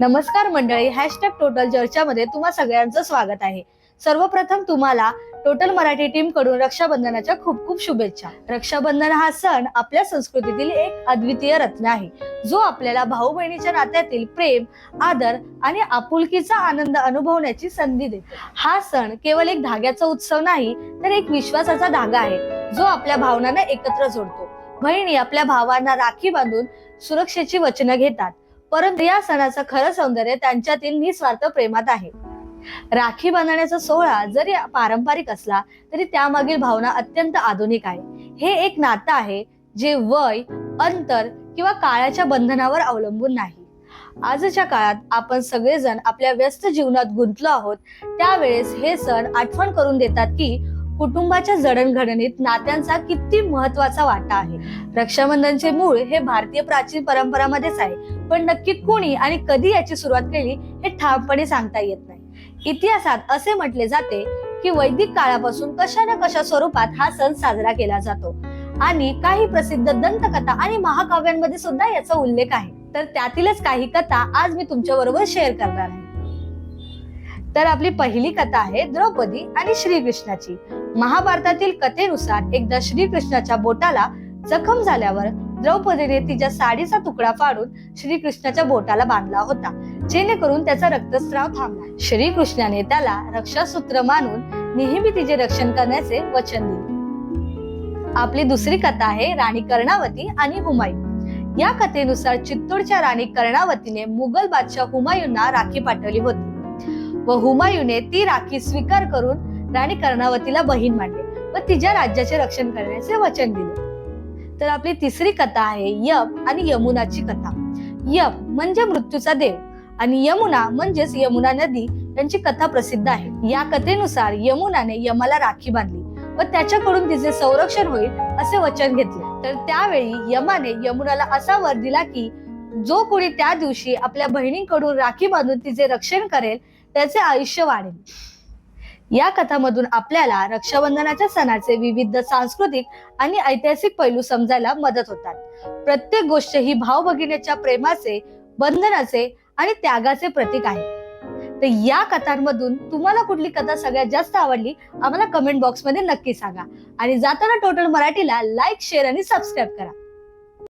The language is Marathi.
नमस्कार मंडळी हॅशटॅग टोटल चर्चामध्ये तुम्हा सगळ्यांचं स्वागत आहे. सर्वप्रथम तुम्हाला टोटल मराठी टीमकडून रक्षाबंधनाच्या खूप खूप शुभेच्छा. रक्षाबंधन हा सण आपल्या संस्कृतीतील एक अद्वितीय रत्न आहे. जो आपल्याला भाऊ बहिणीच्या नात्यातील प्रेम आदर आणि आपुलकीचा आनंद अनुभवण्याची संधी देतो. हा सण केवळ एक धाग्याचा उत्सव नाही तर एक विश्वासाचा धागा आहे. जो आपल्या भावनांना एकत्र जोडतो. बहिणी आपल्या भावांना राखी बांधून सुरक्षेची वचनं घेतात. परंतु या सणाचं खरं सौंदर्य त्यांच्यातील निस्वार्थ प्रेमात आहे. राखी बांधण्याचा सोहळा जरी पारंपरिक असला तरी त्यामागील भावना अत्यंत आधुनिक आहे. हे एक नातं आहे जे वय अंतर किंवा काळाच्या बंधनावर अवलंबून नाही. आजच्या काळात आपण सगळेजण आपल्या व्यस्त जीवनात गुंतलो आहोत त्यावेळेस हे सण आठवण करून देतात की कुटुंबाच्या जडणघडणीत नात्यांचा किती महत्त्वाचा वाटा आहे. रक्षाबंधनचे मूळ हे भारतीय प्राचीन परंपरामध्येच आहे. पण नक्की कोणी आणि कधी याची सुरुवात केली हे ठामपणे सांगता येत नाही. इतिहासात असे म्हटले जाते की वैदिक काळापासून कशा ना कशा स्वरूपात हा सण साजरा केला जातो. आणि काही प्रसिद्ध दंतकथा आणि महाकाव्यांमध्ये सुद्धा याचा उल्लेख आहे. तर त्यातीलच काही कथा आज मी तुमच्या बरोबर शेअर करणार आहे. तर आपली पहिली कथा आहे द्रौपदी आणि श्रीकृष्णाची. महाभारतातील कथेनुसार एकदा श्रीकृष्णाच्या बोटाला जखम झाल्यावर द्रौपदीने तिच्या साडीचा तुकडा फाडून श्रीकृष्णाच्या बोटाला बांधला होता. जेणेकरून त्याचा रक्तस्राव थांबला श्रीकृष्णाने त्याला रक्षासूत्र मानून नेहमी तिचे रक्षण करण्याचे वचन दिले. आपली दुसरी कथा आहे राणी कर्णावती आणि हुमायून. या कथेनुसार चित्तूरच्या राणी कर्णावतीने मुघल बादशाह हुमायूंना राखी पाठवली होती. व हुमायूने ती राखी स्वीकार करून राणी कर्णावतीला बहीण मानले. व तिच्या राज्याचे रक्षण करण्याचे वचन दिले. तर आपली तिसरी कथा आहे यम आणि यमुनाची कथा. यम म्हणजे मृत्यूचा देव आणि यमुना म्हणजेच यमुना नदी यांची कथा प्रसिद्ध आहे. या कथेनुसार यमुनाने यमाला राखी बांधली व त्याच्याकडून तिचे संरक्षण होईल असे वचन घेतले. तर त्यावेळी यमाने यमुनाला असा वर दिला की जो कोणी त्या दिवशी आपल्या बहिणींकडून राखी बांधून तिचे रक्षण करेल त्याचे आयुष्य वाढेल. या कथामधून आपल्याला रक्षाबंधनाच्या सणाचे विविध सांस्कृतिक आणि ऐतिहासिक पैलू समजायला मदत होतात. प्रत्येक गोष्ट ही भाव भगिनीच्या प्रेमाचे बंधनाचे आणि त्यागाचे प्रतीक आहे. तर या कथांमधून तुम्हाला कुठली कथा सगळ्यात जास्त आवडली आम्हाला कमेंट बॉक्समध्ये नक्की सांगा. आणि जाताना टोटल मराठीला लाईक शेअर आणि सबस्क्राईब करा.